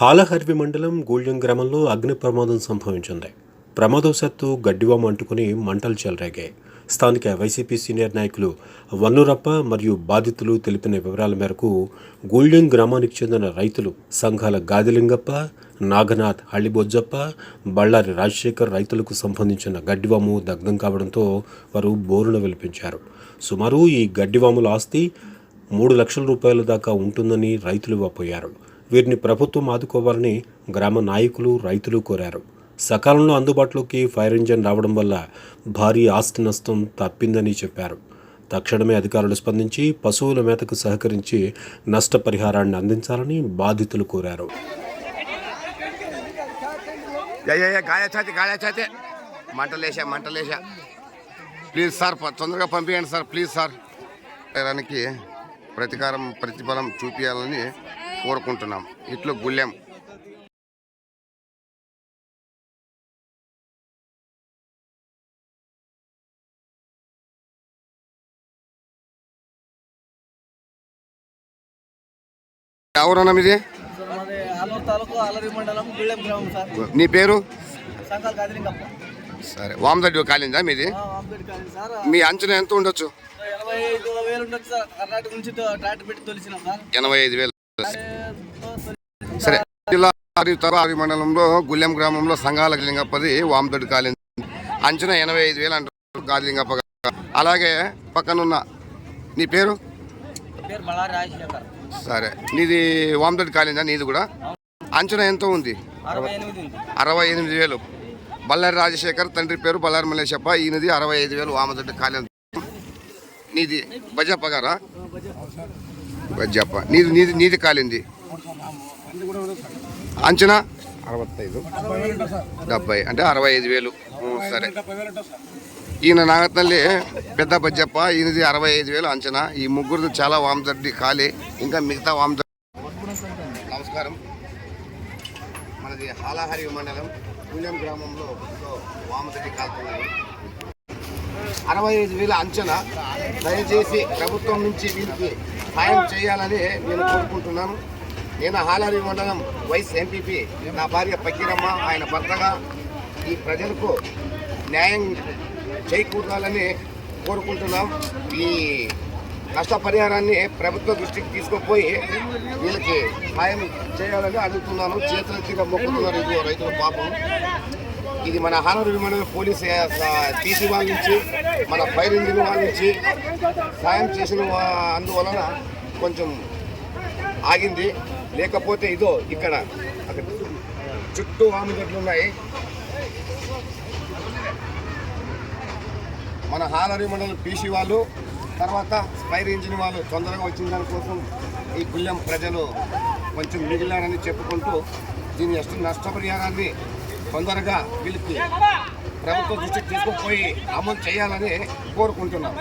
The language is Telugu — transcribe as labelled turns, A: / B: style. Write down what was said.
A: హాలహర్వి మండలం గూళ్యం గ్రామంలో అగ్ని ప్రమాదం సంభవించింది. ప్రమాదవశాత్తు గడ్డివాము అంటుకుని మంటలు చెలరేగాయి. స్థానిక వైసీపీ సీనియర్ నాయకులు వన్నురప్ప మరియు బాధితులు తెలిపిన వివరాల మేరకు గూళ్యం గ్రామానికి చెందిన రైతులు సంఘాల గాదిలింగప్ప నాగనాథ్ హళ్ళిబొజ్జప్ప బళ్ళారి రాజశేఖర్ రైతులకు సంబంధించిన గడ్డివాము దగ్ధం కావడంతో వారు బోరున విలిపించారు. సుమారు ఈ గడ్డివాముల ఆస్తి మూడు లక్షల రూపాయల దాకా ఉంటుందని రైతులు వాపోయారు. వీరిని ప్రభుత్వం ఆదుకోవాలని గ్రామ నాయకులు రైతులు కోరారు. సకాలంలో అందుబాటులోకి ఫైర్ ఇంజన్ రావడం వల్ల భారీ ఆస్తి నష్టం తప్పిందని చెప్పారు. తక్షణమే అధికారులు స్పందించి పశువుల మేతకు సహకరించి నష్టపరిహారాన్ని అందించాలని బాధితులు కోరారు.
B: మంటలేసా మంటలేసా ప్లీజ్ సార్ తొందరగా పంపించండి సార్ ప్లీజ్ సార్. దానికి ప్రతీకారం ప్రతిఫలం చూపించాలని కోరుకుంటున్నాం. ఇట్లు గుళ్ళెం. ఎవరన్నా మీది
C: సార్ మాది ఆలూరు తాలూకు ఆలరి మండలం గుళ్ళెం గ్రామం సార్
B: నీ పేరు సరే వామదడ్డి కాలిందా మీది మీ అంచనా ఎంత ఉండొచ్చు
C: ఎనభై ఐదు వేలు సరే
B: జిల్లా తరారి మండలంలో గుళ్ళెం గ్రామంలో సంఘాల లింగప్పది వామదొడ్డి కాలింది అంచనా ఎనభై ఐదు వేలు అంటారు గాలిలింగప్ప గారు. అలాగే పక్కనున్న నీ పేరు? సరే నీది వామదొడ్డి కాలిందా నీది కూడా? అంచనా ఎంత ఉంది?
C: అరవై ఎనిమిది ఉంది.
B: అరవై ఎనిమిది వేలు. బళ్ళారి రాజశేఖర్ తండ్రి పేరు బళ్ళారి మల్లేశప్ప. ఈయనది అరవై ఐదు వేలు వామదొడ్డి కాలింది నీది బజప్ప గారా? బజ్జప్ప నీది నీది నీది కాలింది అంచనా? అరవత్తైదు. డెబ్బై అంటే అరవై ఐదు వేలు సరే. ఈయన నాగతల్లి పెద్ద బజ్జప్ప ఈయనది అరవై ఐదు వేలు అంచనా. ఈ ముగ్గురు చాలా వామదడ్డి ఖాళీ. ఇంకా మిగతా వామదడ్డి నమస్కారం. మనది హాలాహరి మండలం పుణ్యం గ్రామంలో ఇదో వామదడ్డి అరవై ఐదు వేల అంచనా. దయచేసి ప్రభుత్వం నుంచి వీరికి సాయం చేయాలని నేను కోరుకుంటున్నాను. నేను హాలారి మండలం వైస్ ఎంపీపీ. నా భార్య పకీరమ్మ ఆయన భర్తగా ఈ ప్రజలకు న్యాయం చేకూరాలని కోరుకుంటున్నాం. ఈ నష్టపరిహారాన్ని ప్రభుత్వ దృష్టికి తీసుకుపోయి వీళ్ళకి సాయం చేయాలని అడుగుతున్నాను. చేతులెత్తిగా మొక్కుతున్నారు ఇది రైతుల పాపం. ఇది మన హానర్ విమానం పోలీస్ టీసీ వాళ్ళ నుంచి మన ఫైర్ ఇంజిన్ వాళ్ళ నుంచి సాయం చేసిన అందువలన కొంచెం ఆగింది. లేకపోతే ఇదో ఇక్కడ అక్కడ చుట్టూ చెట్లు ఉన్నాయి. మన హాలరి మండలం పీసీ వాళ్ళు తర్వాత ఫైర్ ఇంజిన్ వాళ్ళు తొందరగా వచ్చిన దానికోసం ఈ గుళ్ళెం ప్రజలు కొంచెం మిగిలారని చెప్పుకుంటూ దీని నష్ట నష్టపరిహారాన్ని తొందరగా వీళ్ళకి ప్రభుత్వ దృష్టికి తీసుకుపోయి అమలు చేయాలని కోరుకుంటున్నాం.